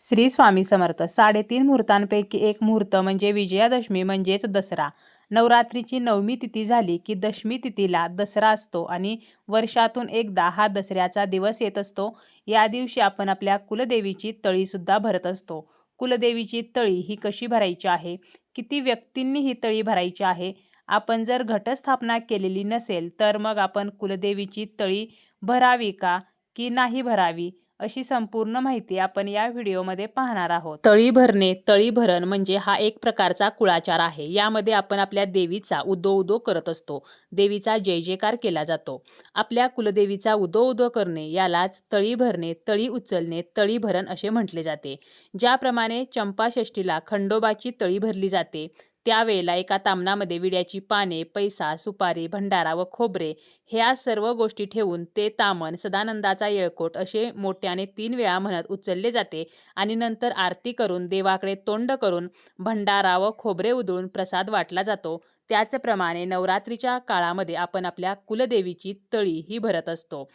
श्री स्वामी समर्थ. साडेतीन मुहूर्तांपैकी एक मुहूर्त म्हणजे विजयादशमी म्हणजेच दसरा. नवरात्रीची नवमी तिथी झाली की दशमी तिथीला दसरा असतो आणि वर्षातून एकदा हा दसऱ्याचा दिवस येत असतो. या दिवशी आपण आपल्या कुलदेवीची तळीसुद्धा भरत असतो. कुलदेवीची तळी ही कशी भरायची आहे? किती व्यक्तींनी ही तळी भरायची आहे? आपण जर घटस्थापना केलेली नसेल तर मग आपण कुलदेवीची तळी भरावी का की नाही भरावी? अशी संपूर्ण माहिती आपण या व्हिडिओमध्ये पाहणार आहोत. तळी भरणे तळी भरण म्हणजे हा एक प्रकारचा कुळाचार आहे. यामध्ये आपण आपल्या देवीचा उदो उदो करत असतो. देवीचा जय जयकार केला जातो. आपल्या कुलदेवीचा उदो उदो करणे यालाच तळी भरणे तळी उचलणे तळी भरण असे म्हटले जाते. ज्याप्रमाणे चंपाषष्ठीला खंडोबाची तळी भरली जाते त्यावेळेला एका तामणामध्ये विड्याची पाने पैसा सुपारी भंडारा व खोबरे ह्या सर्व गोष्टी ठेवून ते तामण सदानंदाचा येळकोट असे मोठ्याने तीन वेळा म्हणत उचलले जाते आणि नंतर आरती करून देवाकडे तोंड करून भंडारा व खोबरे उधळून प्रसाद वाटला जातो. त्याचप्रमाणे नवरात्रीच्या काळामध्ये आपण आपल्या कुलदेवीची तळी ही भरत असतो.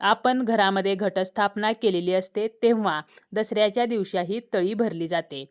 आपण घरामध्ये घटस्थापना केलेली असते तेव्हा दसऱ्याच्या दिवशी ही तळी भरली जाते.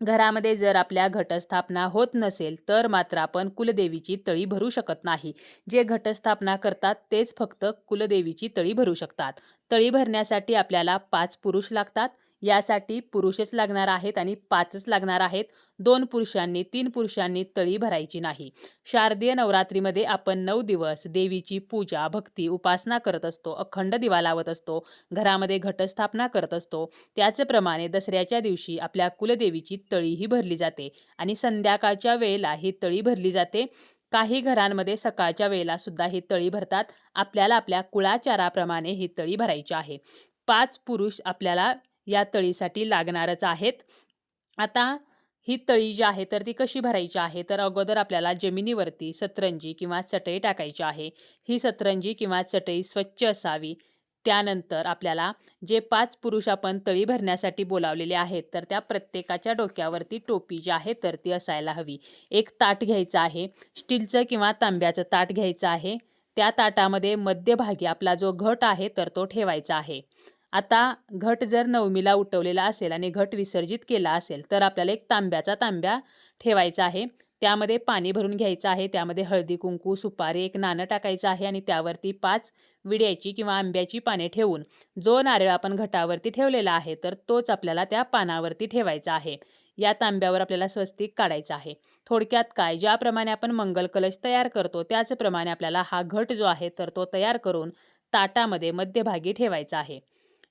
घरामध्ये जर आपल्या घटस्थापना होत नसेल तर मात्र आपण कुलदेवीची तळी भरू शकत नाही. जे घटस्थापना करतात तेच फक्त कुलदेवीची तळी भरू शकतात. तळी भरण्यासाठी आपल्याला पाच पुरुष लागतात. यासाठी पुरुषच लागणार आहेत आणि पाचच लागणार आहेत. दोन पुरुषांनी तीन पुरुषांनी तळी भरायची नाही. शारदीय नवरात्रीमध्ये आपण नऊ दिवस देवीची पूजा भक्ती उपासना करत असतो. अखंड दिवा लावत असतो. घरामध्ये घटस्थापना करत असतो. त्याचप्रमाणे दसऱ्याच्या दिवशी आपल्या कुलदेवीची तळीही भरली जाते आणि संध्याकाळच्या वेळेला ही तळी भरली जाते. काही घरांमध्ये सकाळच्या वेळेला सुद्धा ही तळी भरतात. आपल्याला आपल्या कुळाचाराप्रमाणे ही तळी भरायची आहे. पाच पुरुष आपल्याला या तळीसाठी लागणारच आहेत. आता ही तळी जी आहे तर ती कशी भरायची आहे? तर अगोदर आपल्याला जमिनीवरती सतरंजी किंवा चटई टाकायची आहे. ही सतरंजी किंवा चटई स्वच्छ असावी. त्यानंतर आपल्याला जे पाच पुरुष आपण तळी भरण्यासाठी बोलावलेले आहेत तर त्या प्रत्येकाच्या डोक्यावरती टोपी जी आहे तर ती असायला हवी. एक ताट घ्यायचं आहे स्टीलचं किंवा तांब्याचं ताट घ्यायचं आहे. त्या ताटामध्ये मध्यभागी आपला जो घट आहे तर तो ठेवायचा आहे. आता घट जर नवमीला उठवलेला असेल आणि घट विसर्जित केला असेल तर आपल्याला एक तांब्याचा तांब्या ठेवायचा आहे. त्यामध्ये पाणी भरून घ्यायचं आहे त्यामध्ये हळदी कुंकू सुपारी एक नाणं टाकायचं आहे आणि त्यावरती पाच विड्याची किंवा आंब्याची पाने ठेवून जो नारळ आपण घटावरती ठेवलेला आहे तर तोच आपल्याला त्या पानावरती ठेवायचा आहे. या तांब्यावर आपल्याला स्वस्तिक काढायचं आहे. थोडक्यात काय? ज्याप्रमाणे आपण मंगल कलश तयार करतो त्याचप्रमाणे आपल्याला हा घट जो आहे तर तो तयार करून ताटामध्ये मध्यभागी ठेवायचा आहे.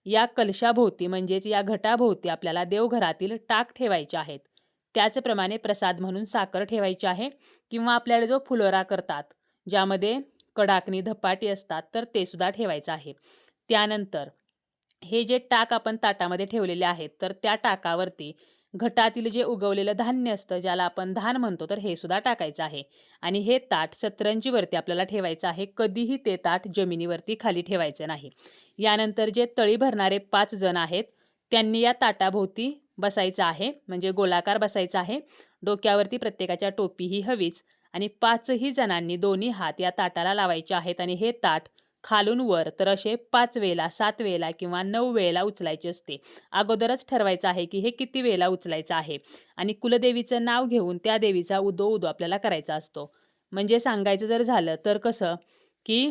या कलशाभोवती म्हणजेच या घटाभोवती आपल्याला देवघरातील टाक ठेवायचे आहेत. त्याचप्रमाणे प्रसाद म्हणून साखर ठेवायची आहे किंवा आपल्याला जो फुलोरा करतात ज्यामध्ये कडाकणी धपाटी असतात तर ते सुद्धा ठेवायचं आहे. त्यानंतर हे जे टाक आपण ताटामध्ये ठेवलेले आहेत तर त्या टाकावरती घटातील जे उगवलेलं धान्य असतं ज्याला आपण धान म्हणतो तर हे सुद्धा टाकायचं आहे. आणि हे ताट सतरंजीवरती आपल्याला ठेवायचं आहे. कधीही ते ताट जमिनीवरती खाली ठेवायचं नाही. यानंतर जे तळी भरणारे पाच जण आहेत त्यांनी या ताटाभोवती बसायचं आहे म्हणजे गोलाकार बसायचं आहे. डोक्यावरती प्रत्येकाच्या टोपी ही हवीच आणि पाचही जणांनी दोन्ही हात या ताटाला लावायचे आहेत आणि हे ताट खालून वर तर असे पाच वेळेला सात वेळेला किंवा नऊ वेळेला उचलायचे असते. अगोदरच ठरवायचं आहे की हे किती वेळेला उचलायचं आहे आणि कुलदेवीचं नाव घेऊन त्या देवीचा उदो उदो आपल्याला करायचा असतो. म्हणजे सांगायचं जर झालं तर कसं की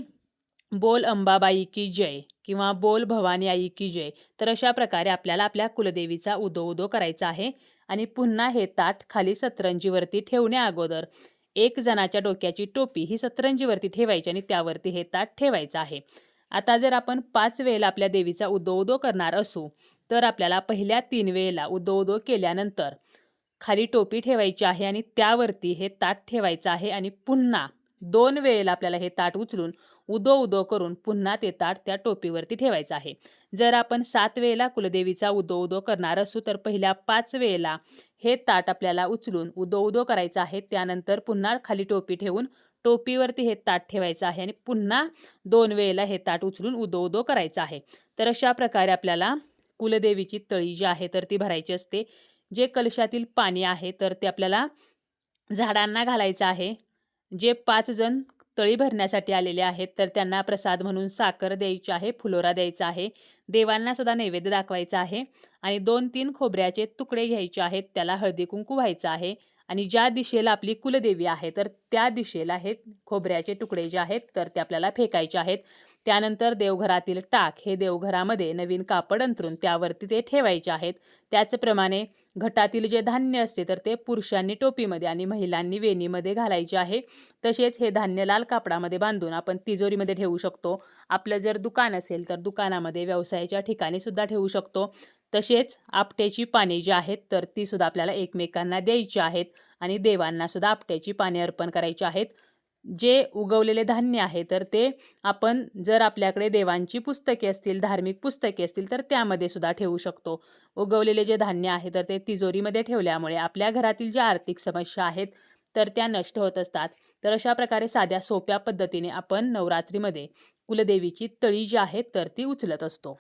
बोल अंबाबाई की जय किंवा बोल भवानी आई की जय तर अशा प्रकारे आपल्याला आपल्या कुलदेवीचा उदो उदो करायचा आहे. आणि पुन्हा हे ताट खाली सतरंजीवरती ठेवण्या अगोदर एक जणाच्या डोक्याची टोपी ही सतरंजीवरती ठेवायची आणि त्यावरती हे ताट ठेवायचं आहे. आता जर आपण पाच वेळेला आपल्या देवीचा उदो उदो करणार असू तर आपल्याला पहिल्या तीन वेळेला उदो उदो केल्यानंतर खाली टोपी ठेवायची आहे आणि त्यावरती हे ताट ठेवायचं आहे. आणि पुन्हा दोन वेळेला आपल्याला हे ताट उचलून उदो उदो करून पुन्हा ते ताट त्या टोपीवरती ठेवायचं आहे. जर आपण सात वेळेला कुलदेवीचा उदो उदो करणार असू तर पहिल्या पाच वेळेला हे ताट आपल्याला उचलून उदो उदो करायचं आहे. त्यानंतर पुन्हा खाली टोपी ठेवून टोपीवरती हे ताट ठेवायचं आहे आणि पुन्हा दोन वेळेला हे ताट उचलून उदो उदो करायचं आहे. तर अशा प्रकारे आपल्याला कुलदेवीची तळी जी आहे तर ती भरायची असते. जे कलशातील पाणी आहे तर ते आपल्याला झाडांना घालायचं आहे. जे पाच जण तळी भरण्यासाठी आलेले आहेत. तर त्यांना प्रसाद म्हणून साखर द्यायची आहे फुलोरा द्यायचा आहे देवांना सुद्धा नैवेद्य दाखवायचा आहे आणि दोन तीन खोबऱ्याचे तुकडे घ्यायचे आहेत. त्याला हळदी कुंकू व्हायचं आहे आणि ज्या दिशेला आपली कुलदेवी आहे तर त्या दिशेला हे खोबऱ्याचे तुकडे जे आहेत तर ते आपल्याला फेकायचे आहेत. त्यानंतर देवघरातील टाक हे देवघरामध्ये नवीन कापड अंतरून त्यावरती ते ठेवायचे आहेत. त्याचप्रमाणे घटातील जे धान्य असते तर ते पुरुषांनी टोपीमध्ये आणि महिलांनी वेणीमध्ये घालायचे आहे. तसेच हे धान्य लाल कापडामध्ये बांधून आपण तिजोरीमध्ये ठेवू शकतो. आपलं जर दुकान असेल तर दुकानामध्ये व्यवसायाच्या ठिकाणी सुद्धा ठेवू शकतो. तसेच आपट्याची पाने जी आहेत तर ती सुद्धा आपल्याला एकमेकांना द्यायची आहेत आणि देवांना सुद्धा आपट्याची पाने अर्पण करायची आहेत. जे उगवलेले धान्य आहे तर ते आपण जर आपल्याकडे देवांची पुस्तके असतील धार्मिक पुस्तके असतील तर त्यामध्ये सुद्धा ठेवू शकतो. उगवलेले जे धान्य आहे तर ते तिजोरीमध्ये ठेवल्यामुळे आपल्या घरातील ज्या आर्थिक समस्या आहेत तर त्या नष्ट होत असतात. तर अशा प्रकारे साध्या सोप्या पद्धतीने आपण नवरात्रीमध्ये कुलदेवीची तळी जी आहेत तर ती उचलत असतो.